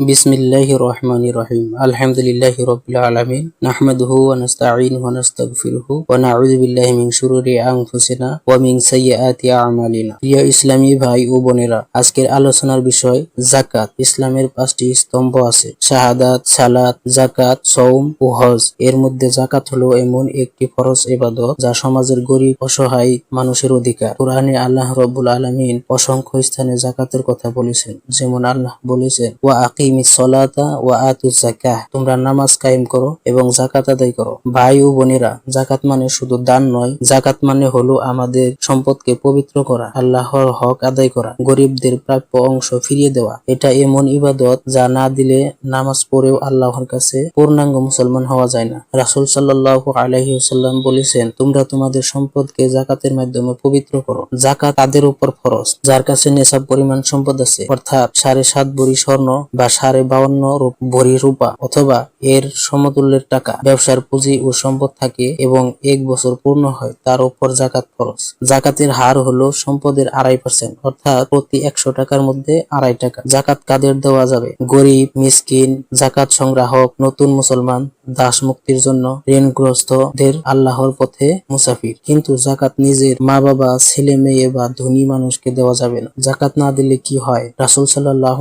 বিসমিল্লাহ রহমান রহিম আলহামদুলিল্লাহ রবিল আলমিন, নাহমদহু ওনস্তাইন ওনস্তাগফিরহু ওনাউযু বিল্লাহি মিন শুরুরি আনফুসিনা ওয়া মিন সাইয়্যাতি আমালিনা। প্রিয় ইসলামী ভাই ও বোনেরা, আজকের আলোচনার বিষয় যাকাত। ইসলামের পাঁচটি স্তম্ভ আছে। শাহাদাত, সালাত, যাকাত, সওম ও হজ। এর মধ্যে যাকাত হলো এমন একটি ফরজ ইবাদত যা সমাজের গরিব, অসহায় মানুষের অধিকার। কোরআনে আল্লাহ রব্বুল আলামিন অসংখ্য স্থানে যাকাতের কথা বলেছেন। যেমন আল্লাহ বলেছেন, ওয়া আকিমিস সলাতা তোমরা নামাজ কায়েম করো এবং জাকাত আদায় করো। ভাই ও বোনেরা জাকাত মানে শুধু দান নয় জাকাত মানে হলো আমাদের সম্পদকে পবিত্র করা, আল্লাহর হক আদায় করা, গরিবদের প্রাপ্য অংশ ফিরিয়ে দেওয়া। এটা এমন ইবাদত যা না দিলে নামাজ পড়েও আল্লাহর কাছে পূর্ণাঙ্গ মুসলমান হওয়া যায় না। রাসূল সাল্লাল্লাহু আলাইহি ওয়াসাল্লাম বলেছেন, তোমরা তোমাদের সম্পদকে জাকাতের মাধ্যমে পবিত্র করো। জাকাত তাদের উপর ফরজ, যার কাছে নেশাব পরিমাণ সম্পদ আছে, অর্থাৎ সাড়ে সাত ভরি স্বর্ণ বা সাড়ে বাউন্ন ভরি রূপা অথবা এর সমতুল্যের টাকা। ব্যবসার পুঁজি ও সম্পদ থাকে এবং এক বছর পূর্ণ হয়, তার উপর জাকাত খরচ। জাকাতের হার হলো সম্পদের আড়াই পার্সেন্ট অর্থাৎ প্রতি একশো টাকার মধ্যে আড়াই টাকা। জাকাত কাদের দেওয়া যাবে? গরিব, মিসকিন, জাকাত সংগ্রাহক, নতুন মুসলমান দাস মুক্তির জন্য ঋণগ্রস্তদের আল্লাহর পথে মুসাফির। কিন্তু জাকাত নিজের মা বাবা ছেলে মেয়ে বা ধনী মানুষকে দেওয়া যাবে না। জাকাত না দিলে কি হয়? রাসুল সাল্লাহ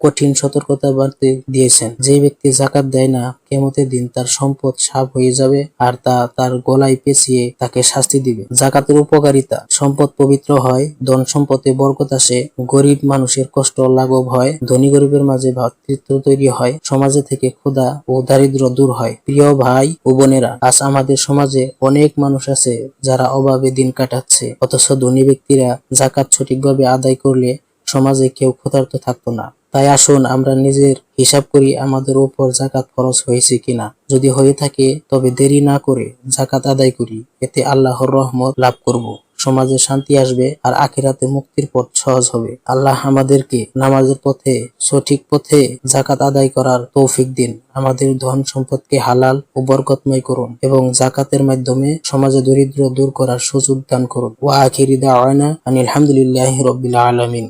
কঠিন সতর্কতা বার্তা দিয়েছেন। যে ব্যক্তি জাকাত দেয় না কেমতের দিন তার সম্পদ সাপ হয়ে যাবে আর তা তার গলায় পেঁচিয়ে তাকে শাস্তি দিবে। জাকাতের উপকারিতা। সম্পদ পবিত্র হয়, ধন সম্পদে বরকত আসে, গরিব মানুষের কষ্ট লাঘব হয়, ধনী গরিবের মাঝে ভ্রাতৃত্ব তৈরি হয়, সমাজে থেকে ক্ষুধা ও দারিদ্র দূর হয়। প্রিয় ভাই ও বোনেরা, আজ আমাদের সমাজে অনেক মানুষ আছে যারা অভাবে দিন কাটাচ্ছে, অথচ ধনী ব্যক্তিরা জাকাত সঠিকভাবে আদায় করলে সমাজে কেউ ক্ষুধার্ত থাকতো না। তাই আসুন আমরা নিজের হিসাব করি আমাদের উপর জাকাত খরচ হয়েছে কিনা। যদি হয়ে থাকে, তবে দেরি না করে জাকাত আদায় করি। এতে আল্লাহর রহমত লাভ করব। সমাজে শান্তি আসবে আর আখিরাতে মুক্তির পথ সহজ হবে। আল্লাহ আমাদেরকে নামাজের পথে, সঠিক পথে জাকাত আদায় করার তৌফিক দিন। আমাদের ধন সম্পদকে হালাল ও বরকতময় করুন এবং জাকাতের মাধ্যমে সমাজে দরিদ্র দূর করার সুযোগ দান করুন। ওয়া আখিরি দাওয়ানা আনিল হামদুলিল্লাহি রাব্বিল আলামিন।